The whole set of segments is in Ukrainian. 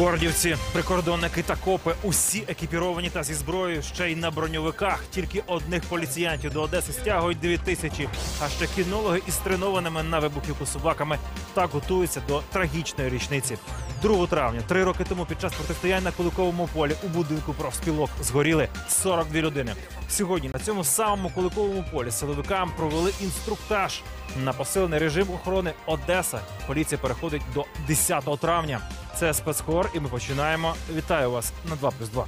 Кордівці, прикордонники та копи, усі екіпіровані та зі зброєю, ще й на броньовиках. Тільки одних поліціянтів до Одеси стягують дві тисячі. А ще кінологи із тренованими на вибухівку собаками так готуються до трагічної річниці. 2 травня, три роки тому, під час протистояння на Куликовому полі у будинку профспілок згоріли 42 людини. Сьогодні на цьому самому Куликовому полі силовикам провели інструктаж на посилений режим охорони Одеса. Поліція переходить до 10 травня. Це спецхор, і ми починаємо. Вітаю вас на 2 плюс 2.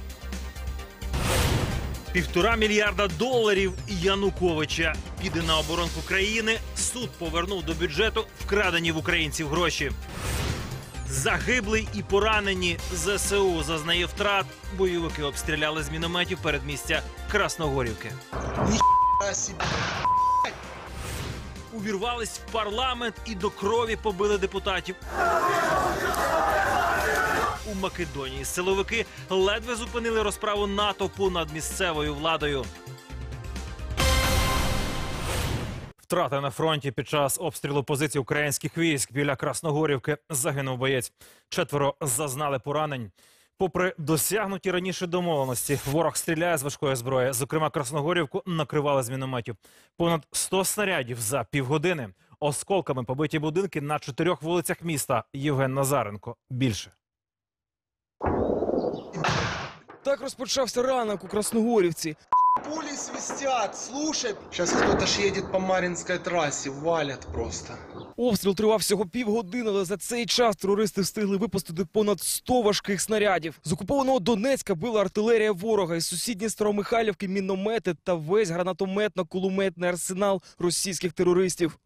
Півтора мільярда доларів Януковича піде на оборонку країни. Суд повернув до бюджету вкрадені в українців гроші. Загиблий і поранені ЗСУ зазнає втрат. Бойовики обстріляли з мінометів передмістя Красногорівки. Увірвались в парламент і до крові побили депутатів. Македонії силовики ледве зупинили розправу натовпу над місцевою владою. Втрати на фронті під час обстрілу позицій українських військ біля Красногорівки загинув боєць. Четверо зазнали поранень. Попри досягнуті раніше домовленості, ворог стріляє з важкої зброї. Зокрема, Красногорівку накривали з мінометів. Понад 100 снарядів за півгодини. Осколками побиті будинки на чотирьох вулицях міста. Євген Назаренко. Більше. Так розпочався ранок у Красногорівці. Пули свистят, слушай. Кто-то ж едет по Маринской трассе, валят просто. Обстріл тривав всього півгодини, але за цей час терористи встигли випустити понад 100 важких снарядів. З окупованого Донецька била артилерія ворога із сусідньої Старомихайлівки міномети та весь гранатометно-кулеметний арсенал російських терористів.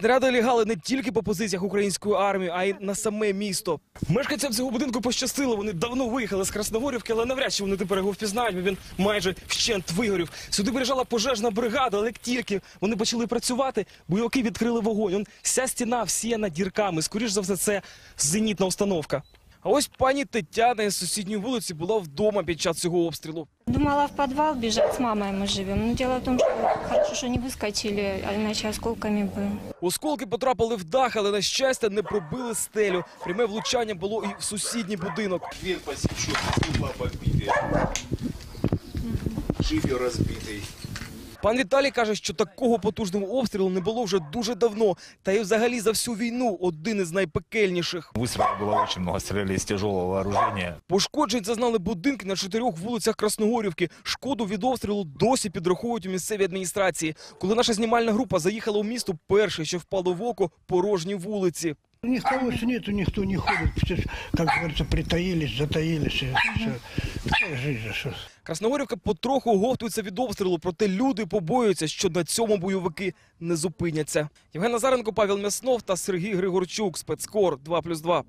Снаряди лягали не тільки по позиціях української армії, а й на саме місто. Мешканцям цього будинку пощастило. Вони давно виїхали з Красногорівки, але навряд чи вони тепер його впізнають, бо він майже вщент вигорів. Сюди приїжджала пожежна бригада, але як тільки вони почали працювати, бойовики відкрили вогонь. Он вся стіна всіяна дірками. Скоріш за все, це зенітна установка. А ось пані Тетяна із сусідньої вулиці була вдома під час цього обстрілу. Думала в подвал бежать, с мамой мы живем. Но дело в том, что хорошо, что не выскочили, а иначе осколками бы. Осколки потрапили в дах, але на щастя не пробили стелю. Пряме влучання було і в сусідній будинок. Дверь посечет, стекла побитые. Шифер разбитый. Пан Віталій каже, що такого потужного обстрілу не було вже дуже давно. Та й взагалі за всю війну один із найпекельніших. Выстрелов было очень много, стреляли из тяжелого вооружения. Пошкоджень зазнали будинки на чотирьох вулицях Красногорівки. Шкоду від обстрілу досі підраховують у місцевій адміністрації. Коли наша знімальна група заїхала у місто, перше, що впало в око, порожні вулиці. Никого ж нету, никто не ходит. Все, ж, как говорится, притаились, затаились. и всё. Такая жизнь, что. Красногорівка потроху оговтується від обстрілу, проте люди побоюються, що на цьому бойовики не зупиняться. Євген Назаренко, Павел Мяснов та Сергій Григорчук. Спецкор 2+,2.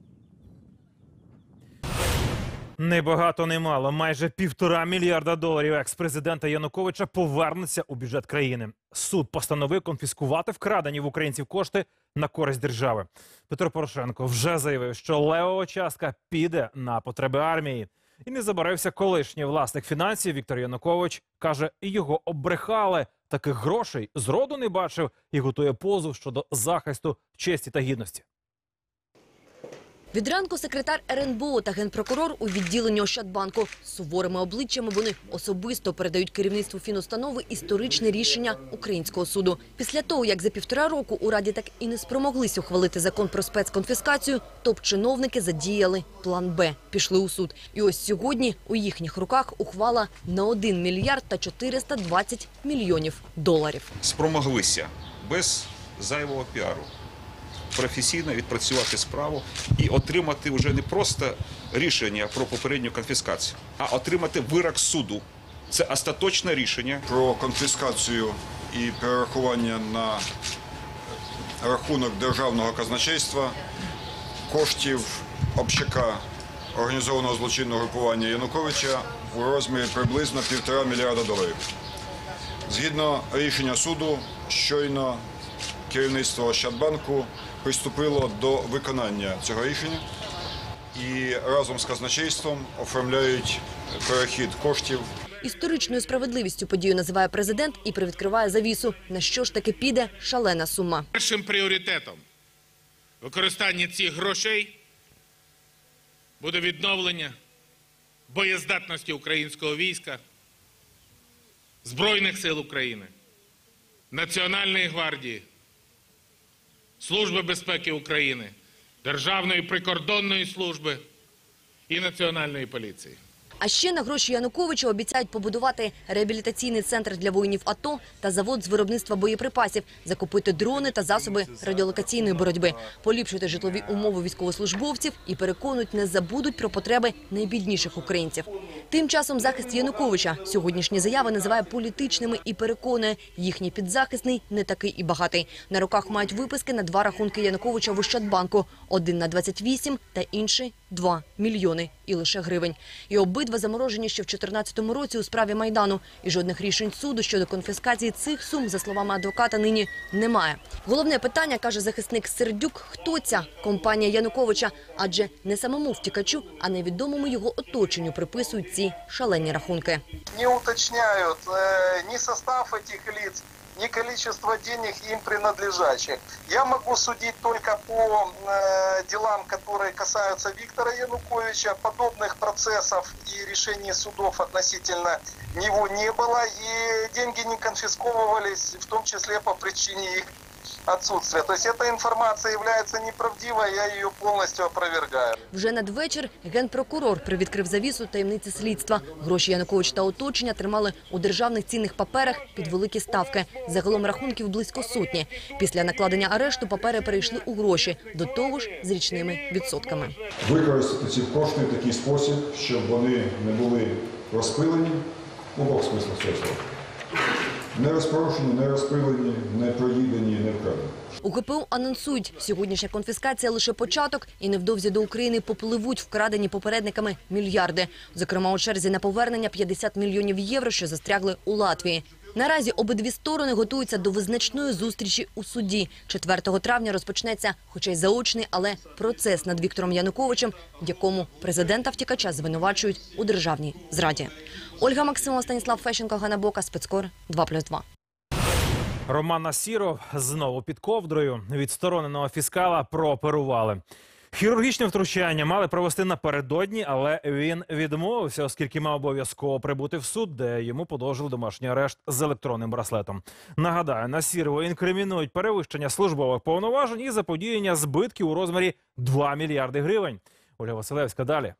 Не багато, не мало. Майже півтора мільярда доларів екс-президента Януковича повернеться у бюджет країни. Суд постановив конфіскувати вкрадені в українців кошти на користь держави. Петро Порошенко вже заявив, що левова частка піде на потреби армії. І не забарився колишній власник фінансів Віктор Янукович. Каже, його обрехали. Таких грошей зроду не бачив і готує позов щодо захисту честі та гідності. Від ранку секретар РНБО та генпрокурор у відділенні Ощадбанку. Суворими обличчями вони особисто передають керівництву фінустанови історичне рішення українського суду. Після того, як за півтора року у Раді так і не спромоглись ухвалити закон про спецконфіскацію, топ-чиновники задіяли план Б, пішли у суд. І ось сьогодні у їхніх руках ухвала на 1 мільярд та 420 мільйонів доларів. спромоглися без зайвого піару професійно відпрацювати справу і отримати вже не просто рішення про попередню конфіскацію, а отримати вирок суду. Це остаточне рішення. про конфіскацію і перерахування на рахунок державного казначейства коштів общака організованого злочинного групування Януковича у розмірі приблизно півтора мільярда доларів. Згідно рішення суду, щойно керівництво Ощадбанку приступило до виконання цього рішення і разом з казначейством оформляють перехід коштів Історичною справедливістю подію називає президент і привідкриває завісу. На що ж таки піде шалена сума. Першим пріоритетом використання цих грошей буде відновлення боєздатності українського війська, Збройних сил України, Національної гвардії, Служби безпеки України, Державної прикордонної служби і Національної поліції. А ще на гроші Януковича обіцяють побудувати реабілітаційний центр для воїнів АТО та завод з виробництва боєприпасів, закупити дрони та засоби радіолокаційної боротьби, поліпшити житлові умови військовослужбовців і переконують, не забудуть про потреби найбідніших українців. Тим часом захист Януковича сьогоднішні заяви називає політичними і переконує, їхній підзахисний не такий і багатий. На руках мають виписки на два рахунки Януковича в Ощадбанку: один на 28 та інший 2 мільйони і лише гривень. І обидва заморожені ще в 2014 році у справі Майдану. І жодних рішень суду щодо конфіскації цих сум, за словами адвоката, нині немає. Головне питання, каже захисник Сердюк, хто ця компанія Януковича? Адже не самому втікачу, а невідомому його оточенню приписують ці шалені рахунки. не уточняют э, ни состав этих лиц, ни количество денег им принадлежащих. Я могу судить только по э, делам, которые касаются Виктора Януковича. Подобных процессов и решений судов относительно него не было, и деньги не конфисковывались, в том числе по причине их отсутствия. То есть эта информация является неправдивой, я ее полностью опровергаю. Вже надвечір генпрокурор привідкрив завісу таємниці слідства. Гроші Янукович та оточення тримали у державних цінних паперах під великі ставки. Загалом рахунків близько сотні. Після накладення арешту папери перейшли у гроші, до того ж з річними відсотками. Використати ці кошти в такий спосіб, щоб вони не були розпилені у обох смислах цього слова. Не розпорушені, не розпилені, не проїдені, не вкрадені. У ГПУ анонсують, сьогоднішня конфіскація лише початок, і невдовзі до України попливуть вкрадені попередниками мільярди. Зокрема, у черзі на повернення 50 мільйонів євро, що застрягли у Латвії. Наразі обидві сторони готуються до визначної зустрічі у суді. 4 травня розпочнеться, хоча й заочний, але процес над Віктором Януковичем, в якому президента втікача звинувачують у державній зраді. Ольга Максимова, Станіслав Фещенко, Ганна Бока, спецкор 2+,2. Роман Насіров знову під ковдрою відстороненого фіскала прооперували. Хірургічне втручання мали провести напередодні, але він відмовився, оскільки мав обов'язково прибути в суд, де йому подовжили домашній арешт з електронним браслетом. Нагадаю, на Сірво інкримінують перевищення службових повноважень і заподіяння збитків у розмірі 2 мільярди гривень. Оля Василевська далі.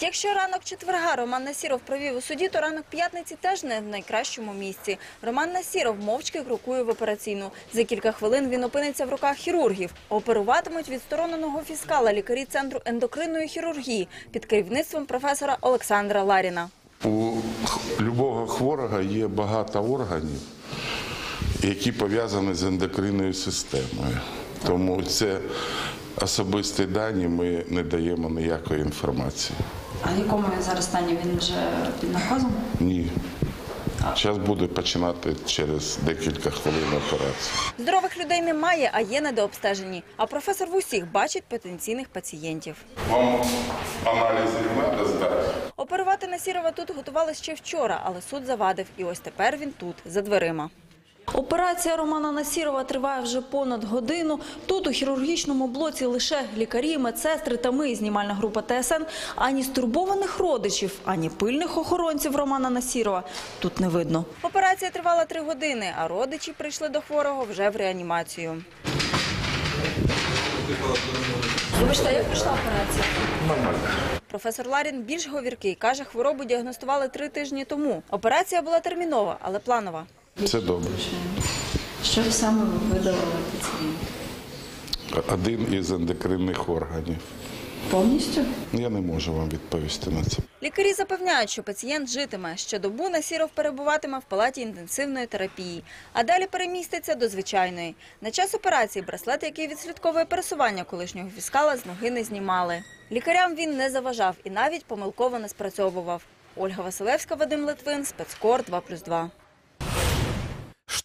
Якщо ранок четверга Роман Насіров провів у суді, то ранок п'ятниці теж не в найкращому місці. Роман Насіров мовчки крокує в операційну. За кілька хвилин він опиниться в руках хірургів. Оперуватимуть відстороненого фіскала лікарі центру ендокринної хірургії під керівництвом професора Олександра Ларіна. У любого хворого є багато органів, які пов'язані з ендокринною системою. Тому це особисті дані, ми не даємо ніякої інформації. А в якому він зараз стані? Він вже під наркозом? Ні. Зараз буде починати через декілька хвилин операцію. Здорових людей немає, а є недообстежені. А професор в усіх бачить потенційних пацієнтів. Вам аналізи треба здати? Оперувати Насірова тут готували ще вчора, але суд завадив. І ось тепер він тут, за дверима. Операція Романа Насірова триває вже понад годину. Тут у хірургічному блоці лише лікарі, медсестри та ми, знімальна група ТСН. Ані стурбованих родичів, ані пильних охоронців Романа Насірова тут не видно. Операція тривала три години, а родичі прийшли до хворого вже в реанімацію. Вибачте, як пройшла операція? Професор Ларін більш говіркий. Каже, хворобу діагностували три тижні тому. Операція була термінова, але планова. Це добре. Що саме ви видалили пацієнту? Один із ендокринних органів. Повністю? Я не можу вам відповісти на це. Лікарі запевняють, що пацієнт житиме. Ще добу Насіров перебуватиме в палаті інтенсивної терапії, а далі переміститься до звичайної. На час операції браслет, який відслідковує пересування колишнього фіскала, з ноги не знімали. Лікарям він не заважав і навіть помилково не спрацьовував. Ольга Василевська, Вадим Литвин, спецкор 2+,2.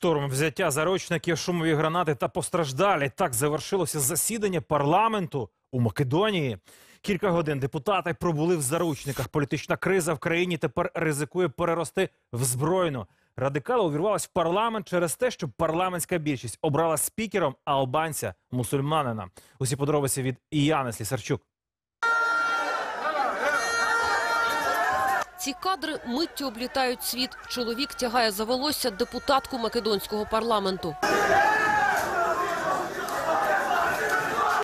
Штурм взяття заручників, шумові гранати та постраждалі. Так завершилося засідання парламенту у Македонії. Кілька годин депутати пробули в заручниках. Політична криза в країні тепер ризикує перерости в збройну. Радикали увірвались в парламент через те, що парламентська більшість обрала спікером албанця мусульманина. Усі подробиці від Іяни Слісарчук. Ці кадри миттю облітають світ. Чоловік тягає за волосся депутатку македонського парламенту.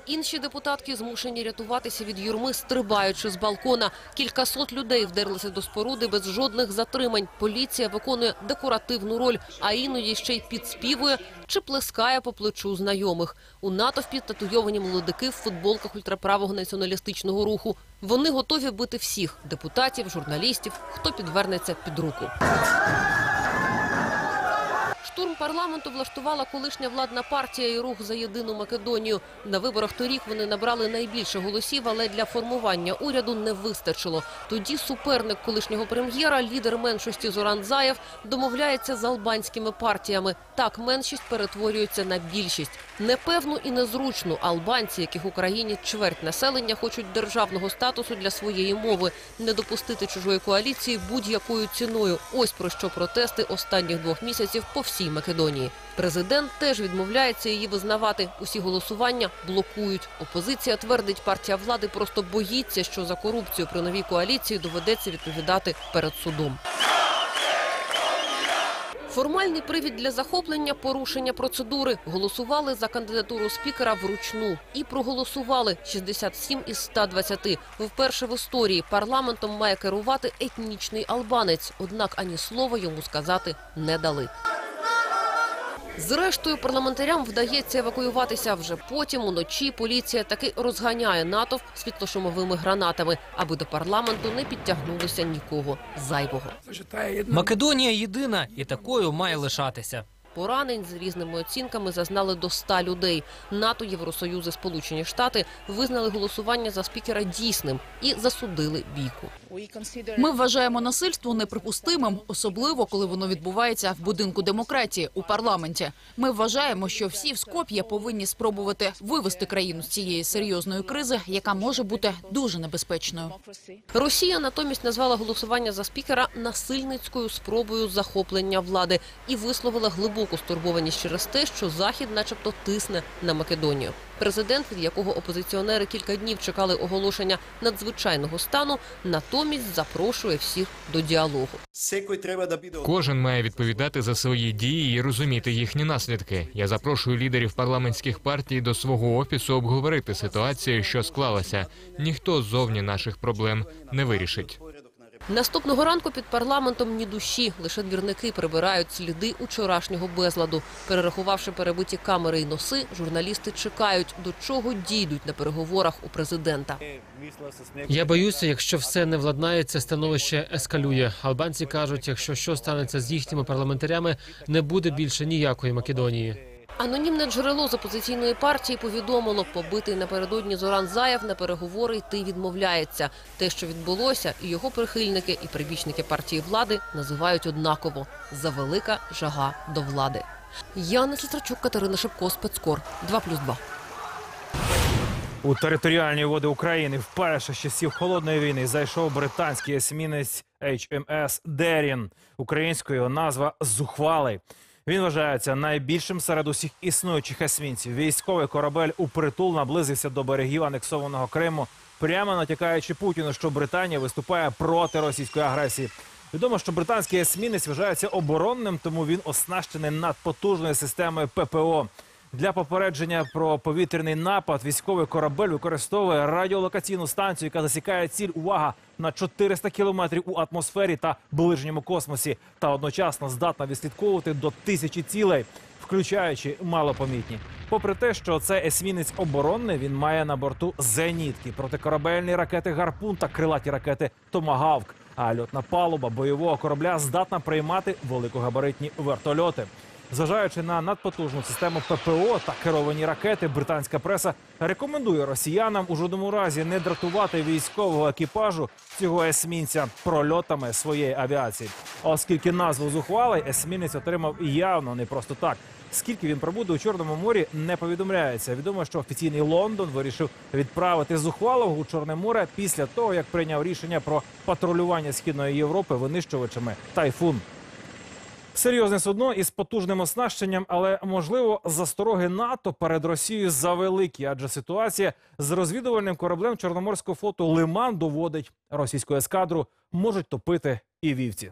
Інші депутатки змушені рятуватися від юрми, стрибаючи з балкона. Кількасот людей вдерлися до споруди без жодних затримань. Поліція виконує декоративну роль, а іноді ще й підспівує чи плескає по плечу знайомих. У натовпі татуйовані молодики в футболках ультраправого націоналістичного руху. Вони готові бити всіх – депутатів, журналістів, хто підвернеться під руку. Штурм парламенту влаштувала колишня владна партія і рух за єдину Македонію. На виборах торік вони набрали найбільше голосів, але для формування уряду не вистачило. Тоді суперник колишнього прем'єра, лідер меншості Зоран Заєв, домовляється з албанськими партіями. Так меншість перетворюється на більшість. Непевну і незручну албанці, яких в Україні чверть населення хочуть державного статусу для своєї мови, не допустити чужої коаліції будь-якою ціною. Ось про що протести останніх двох місяців по всій Македонії. Президент теж відмовляється її визнавати. Усі голосування блокують. Опозиція твердить, партія влади просто боїться, що за корупцію при новій коаліції доведеться відповідати перед судом. Формальний привід для захоплення – порушення процедури. Голосували за кандидатуру спікера вручну. І проголосували 67 із 120. Вперше в історії парламентом має керувати етнічний албанець. Однак ані слова йому сказати не дали. Зрештою, парламентарям вдається евакуюватися вже потім. Уночі поліція таки розганяє натовп світлошумовими гранатами, аби до парламенту не підтягнулося нікого зайвого. Македонія єдина і такою має лишатися. Поранень з різними оцінками зазнали до 100 людей. НАТО, Євросоюз і Сполучені Штати визнали голосування за спікера дійсним і засудили бійку. Ми вважаємо насильство неприпустимим, особливо коли воно відбувається в будинку демократії у парламенті. Ми вважаємо, що всі в Скоп'є повинні спробувати вивести країну з цієї серйозної кризи, яка може бути дуже небезпечною. Росія натомість назвала голосування за спікера насильницькою спробою захоплення влади і висловила глибоку стурбованість через те, що Захід, начебто, тисне на Македонію. Президент, від якого опозиціонери кілька днів чекали оголошення надзвичайного стану, натомість запрошує всіх до діалогу. Кожен має відповідати за свої дії і розуміти їхні наслідки. Я запрошую лідерів парламентських партій до свого офісу обговорити ситуацію, що склалася. Ніхто ззовні наших проблем не вирішить. Наступного ранку під парламентом ні душі. Лише двірники прибирають сліди учорашнього безладу. Перерахувавши перебиті камери й носи, журналісти чекають, до чого дійдуть на переговорах у президента. Я боюся, якщо все не владнається, становище ескалює. Албанці кажуть, якщо що станеться з їхніми парламентарями, не буде більше ніякої Македонії. Анонімне джерело з опозиційної партії повідомило, побитий напередодні Зоран Заєв на переговори йти відмовляється. Те, що відбулося, і його прихильники, і прибічники партії влади називають однаково – завелика жага до влади. Яна Слітрачук, Катерина Шепко, Спецкор, 2+,2. У територіальні води України вперше з часів холодної війни зайшов британський есмінець HMS Дерін. Українською назва Зухвалий. Він вважається найбільшим серед усіх існуючих есмінців. Військовий корабель у притул наблизився до берегів анексованого Криму, прямо натякаючи Путіну, що Британія виступає проти російської агресії. Відомо, що британський есмінець вважається оборонним, тому він оснащений надпотужною системою ППО. Для попередження про повітряний напад військовий корабель використовує радіолокаційну станцію, яка засікає ціль увага на 400 кілометрів у атмосфері та ближньому космосі, та одночасно здатна відслідковувати до тисячі цілей, включаючи малопомітні. Попри те, що це есмінець оборонний, він має на борту зенітки, протикорабельні ракети Гарпун та крилаті ракети Томагавк. А льотна палуба бойового корабля здатна приймати великогабаритні вертольоти. Зважаючи на надпотужну систему ППО та керовані ракети, британська преса рекомендує росіянам у жодному разі не дратувати військового екіпажу цього есмінця прольотами своєї авіації. Оскільки назву зухвалий есмінець отримав явно не просто так. Скільки він пробуде у Чорному морі, не повідомляється. Відомо, що офіційний Лондон вирішив відправити зухвалого у Чорне море після того, як прийняв рішення про патрулювання східної Європи винищувачами Тайфун. Серйозне судно із потужним оснащенням, але можливо застороги НАТО перед Росією завеликі, адже ситуація з розвідувальним кораблем Чорноморського флоту Лиман доводить російську ескадру можуть топити і вівці.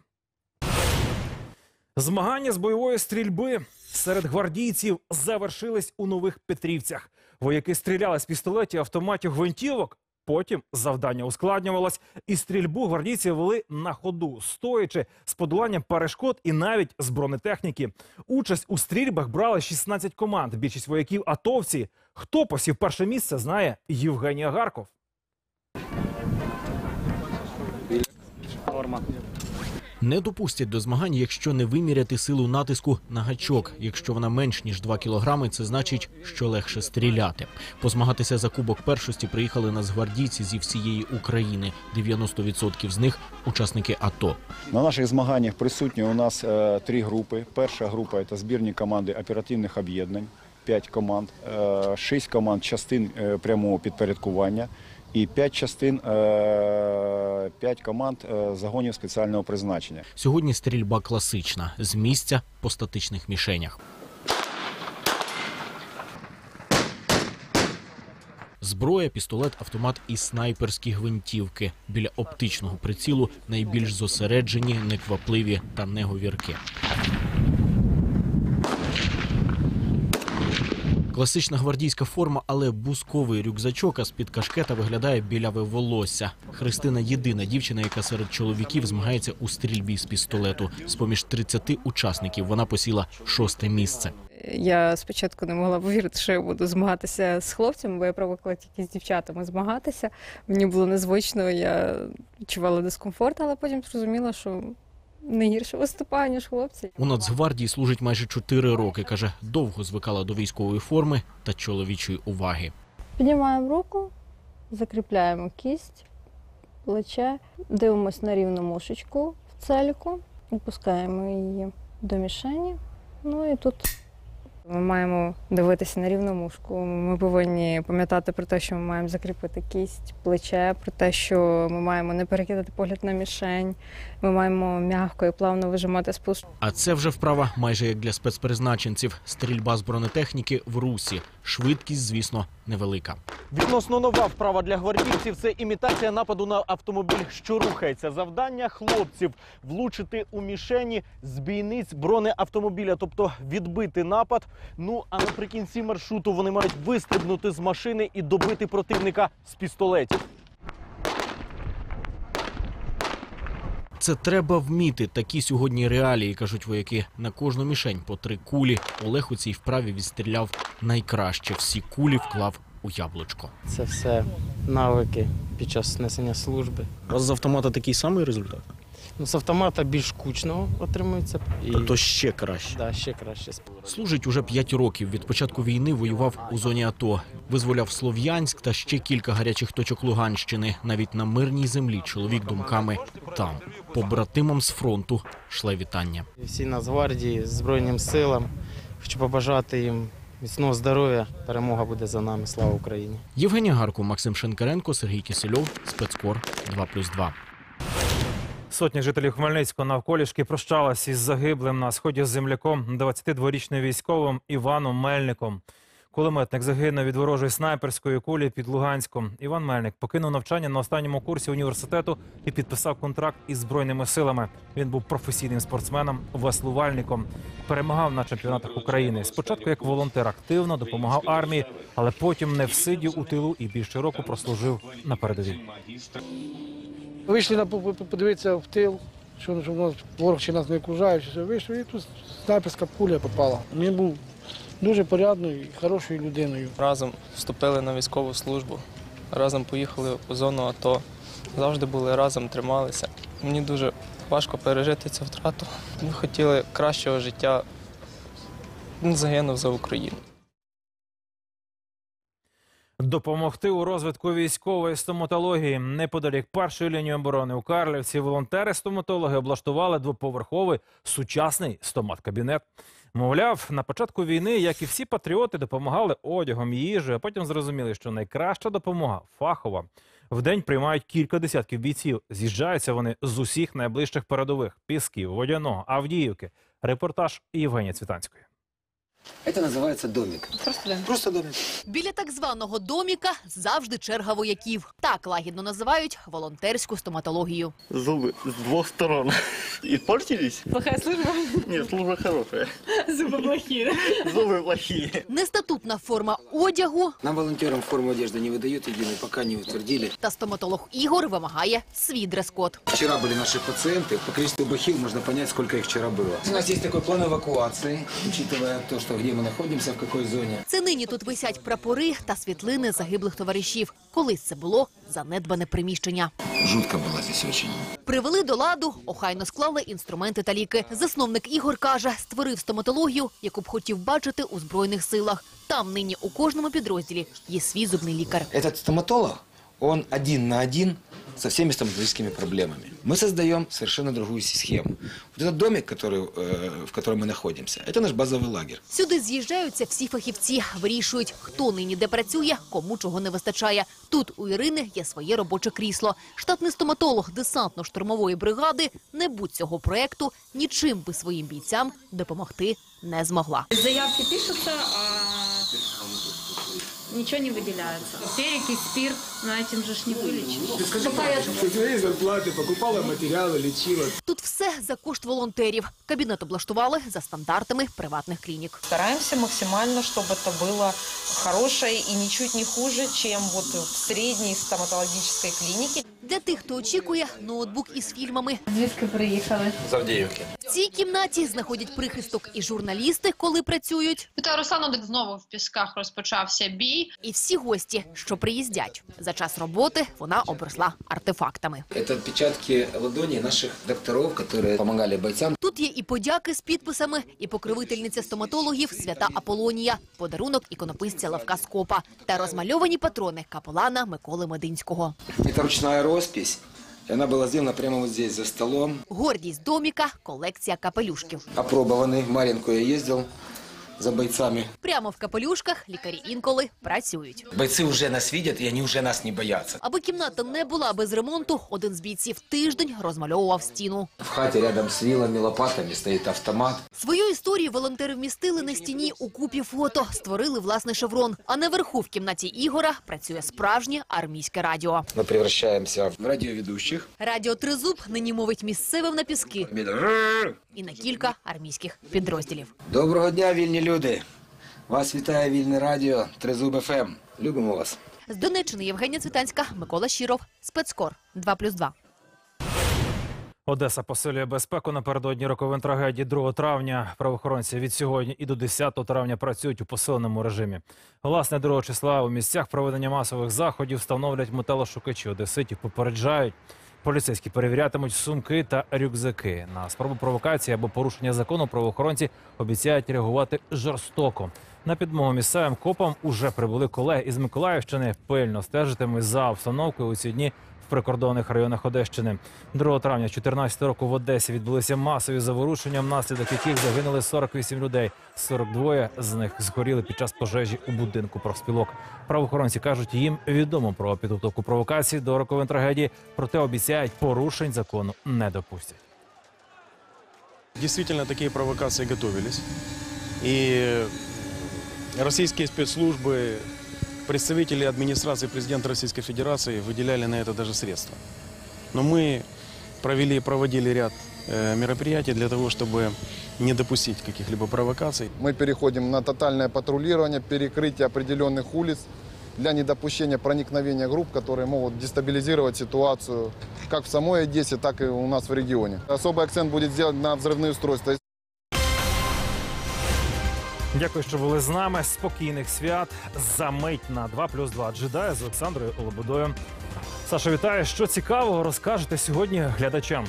Змагання з бойової стрільби серед гвардійців завершились у нових Петрівцях. Вояки стріляли з пістолетів, автоматів, гвинтівок. Потім завдання ускладнювалось, і стрільбу гвардійці вели на ходу, стоячи з подоланням перешкод і навіть з бронетехніки. Участь у стрільбах брали 16 команд. Більшість вояків атовці. Хто посів перше місце, знає Євгенія Гарков. Не допустять до змагань, якщо не виміряти силу натиску на гачок. Якщо вона менш ніж 2 кілограми, це значить, що легше стріляти. Позмагатися за кубок першості приїхали нацгвардійці зі всієї України. 90% з них учасники АТО. На наших змаганнях присутні у нас е, три групи. Перша група це збірні команди оперативних об'єднань, п'ять команд, е, шість команд частин е, прямого підпорядкування і п'ять частин, е, п'ять команд е, загонів спеціального призначення. Сьогодні стрільба класична з місця по статичних мішенях. Зброя, пістолет, автомат і снайперські гвинтівки. Біля оптичного прицілу найбільш зосереджені, неквапливі та неговірки. Класична гвардійська форма, але бусковий рюкзачок, а з-під кашкета виглядає біляве волосся. Христина єдина дівчина, яка серед чоловіків змагається у стрільбі з пістолету. З поміж 30 учасників вона посіла шосте місце. Я спочатку не могла повірити, що я буду змагатися з хлопцями, бо я привикла тільки з дівчатами змагатися. Мені було незвично, я відчувала дискомфорт, але потім зрозуміла, що не гірше виступаю, ніж хлопці. У Нацгвардії служить майже чотири роки. каже, довго звикала до військової форми та чоловічої уваги. Піднімаємо руку, закріпляємо кість, плече, дивимося на рівну мушечку в цельку, опускаємо її до мішені. Ну і тут ми маємо дивитися на рівну мушку. Ми повинні пам'ятати про те, що ми маємо закріпити кість, плече, про те, що ми маємо не перекидати погляд на мішень. Ми маємо м'яко і плавно вижимати спуск. А це вже вправа майже як для спецпризначенців. Стрільба з бронетехніки в русі. Швидкість, звісно, невелика. Відносно нова вправа для гвардійців це імітація нападу на автомобіль, що рухається. Завдання хлопців влучити у мішені з бійниць бронеавтомобіля, тобто відбити напад. Ну а наприкінці маршруту вони мають вистрибнути з машини і добити противника з пістолетів. Це треба вміти. Такі сьогодні реалії, кажуть вояки. На кожну мішень по три кулі. Олег у цій вправі відстріляв найкраще. Всі кулі вклав у яблучко. Це все навики під час несення служби. У вас з автомата такий самий результат? Ну, з автомата більш кучно отримується. І... Тобто ще краще. Да, ще краще. Служить уже 5 років. Від початку війни воював у зоні АТО. Визволяв Слов'янськ та ще кілька гарячих точок Луганщини. Навіть на мирній землі чоловік думками там. Побратимам з фронту шле вітання. Всі Нацгвардії, Збройним силам. Хочу побажати їм міцного здоров'я. Перемога буде за нами. Слава Україні! Євгенія Гарко, Максим Шенкаренко, Сергій Кісельов, спецкор 2+,2. Сотні жителів Хмельницького навколішки прощалась із загиблим на сході з земляком 22-річним військовим Іваном Мельником. Кулеметник загинув від ворожої снайперської кулі під Луганськом. Іван Мельник покинув навчання на останньому курсі університету і підписав контракт із збройними силами. Він був професійним спортсменом, веслувальником, перемагав на чемпіонатах України. Спочатку як волонтер активно допомагав армії, але потім не всидів у тилу і більше року прослужив на передовій. Вийшли на по- по- подивитися в тил, що, нас ворог чи нас не окружає, чи все. Вийшли, і тут снайперська пуля попала. Він був дуже порядною і хорошою людиною. Разом вступили на військову службу, разом поїхали у зону АТО. Завжди були разом, трималися. Мені дуже важко пережити цю втрату. Ми хотіли кращого життя. Він загинув за Україну. Допомогти у розвитку військової стоматології неподалік першої лінії оборони у Карлівці волонтери-стоматологи облаштували двоповерховий сучасний стомат-кабінет. Мовляв, на початку війни, як і всі патріоти, допомагали одягом, їжею, а потім зрозуміли, що найкраща допомога фахова. В день приймають кілька десятків бійців. З'їжджаються вони з усіх найближчих передових пісків, водяного, Авдіївки, Репортаж Євгенія Цвітанської. Это называется домик. Просто домик. Просто домик. Біля так званого доміка завжди черга вояків. Так лагідно називають волонтерську стоматологію. Зубы с двух сторон. Испортились? Плохая служба. Нет, служба хорошая. Зуби плохі. Зубы плохие. Нестатутна форма одягу Нам волонтерам форму одежды не выдают единой, пока не утвердили. та стоматолог Ігор вимагає свій дрес-код. Вчера были наши пациенты. По количеству бахил можно понять, сколько их вчера было. У нас есть такой план эвакуации, учитывая то, что где мы находимся, в какой зоне. Це нині тут висять прапори та світлини загиблих товаришів. Колись це було занедбане приміщення. Жутко было здесь очень. Привели до ладу, охайно склали інструменти та ліки. Засновник Ігор каже, створив стоматологію, яку б хотів бачити у збройних силах. Там нині у кожному підрозділі є свій зубний лікар. Этот стоматолог, он один на один со всеми стоматологическими проблемами. Мы создаем совершенно другую схему. Вот этот домик, который, э, в котором мы находимся, это наш базовый лагерь. Сюди з'їжджаються всі фахівці, вирішують, хто нині де працює, кому чого не вистачає. Тут у Ірини є своє робоче крісло. Штатний стоматолог десантно-штурмової бригади не будь цього проекту нічим би своїм бійцям допомогти не змогла. Заявки пишутся, а ничего не выделяется. Перекись, спирт, но этим же ж не вылечишь. Пока я У тебя есть зарплаты, покупала материалы, лечила. Тут все за кошт волонтерів. Кабінет облаштували за стандартами приватних клінік. Стараемся максимально, чтобы это было хорошее и ничуть не хуже, чем вот в средней стоматологической клинике. Для тих, хто очікує ноутбук із фільмами. Звідки приїхали? З Авдіївки. В цій кімнаті знаходять прихисток і журналісти, коли працюють. Вітаю Руслану, знову в пісках розпочався бій. І всі гості, що приїздять. За час роботи вона обросла артефактами. Это отпечатки ладоней наших докторов, которые помогали бойцам. Тут є і подяки з підписами, і покровительниця стоматологів свята Аполонія, подарунок іконописця Левка Скопа та розмальовані патрони капелана Миколи Мединського. Это ручная роспись. И она была сделана прямо вот здесь, за столом. Гордість доміка колекція капелюшків. Опробованный. В Маринку я ездил за бойцами. Прямо в капелюшках лікарі інколи працюють. Бойцы уже нас видят, и они уже нас не боятся. Аби кімната не була без ремонту, один з бійців тиждень розмальовував стіну. В хате рядом с вилами, лопатами стоит автомат. Свою історію волонтери вмістили на стіні у купі фото, створили власний шеврон. А наверху в кімнаті Ігора працює справжнє армійське радіо. Мы превращаемся в радиоведущих. Радіо Тризуб нині мовить місцевим на піски і на кілька армійських підрозділів. Доброго дня, вільні люди. Вас вітає вільне радіо Тризуб ФМ. Любимо вас. З Донеччини Євгенія Цвітанська, Микола Щиров, спецкор 2+,2. Одеса посилює безпеку напередодні роковин трагедії 2 травня. Правоохоронці від сьогодні і до 10 травня працюють у посиленому режимі. Власне, 2 числа у місцях проведення масових заходів встановлять металошукачі. Одеситів попереджають. Поліцейські перевірятимуть сумки та рюкзаки. На спробу провокації або порушення закону правоохоронці обіцяють реагувати жорстоко. На підмогу місцевим копам уже прибули колеги із Миколаївщини. Пильно стежитимуть за обстановкою у ці дні в прикордонних районах Одещини. 2 травня 2014 року в Одесі відбулися масові заворушення, внаслідок яких загинули 48 людей. 42 з них згоріли під час пожежі у будинку профспілок. Правоохоронці кажуть, їм відомо про підготовку провокації до роковин трагедії, проте обіцяють, порушень закону не допустять. Действительно, такие провокации готовились. И российские спецслужбы, представители администрации президента Российской Федерации выделяли на это даже средства. Но мы провели проводили ряд э, мероприятий для того, чтобы не допустить каких-либо провокаций. Мы переходим на тотальное патрулирование, перекрытие определенных улиц для недопущения проникновения групп, которые могут дестабилизировать ситуацию как в самой Одессе, так и у нас в регионе. Особый акцент будет сделан на взрывные устройства. Дякую, що були з нами. Спокійних свят. Замить на 2 плюс 2 джедая з Олександрою Олободою. Саша, вітаю. Що цікавого розкажете сьогодні глядачам?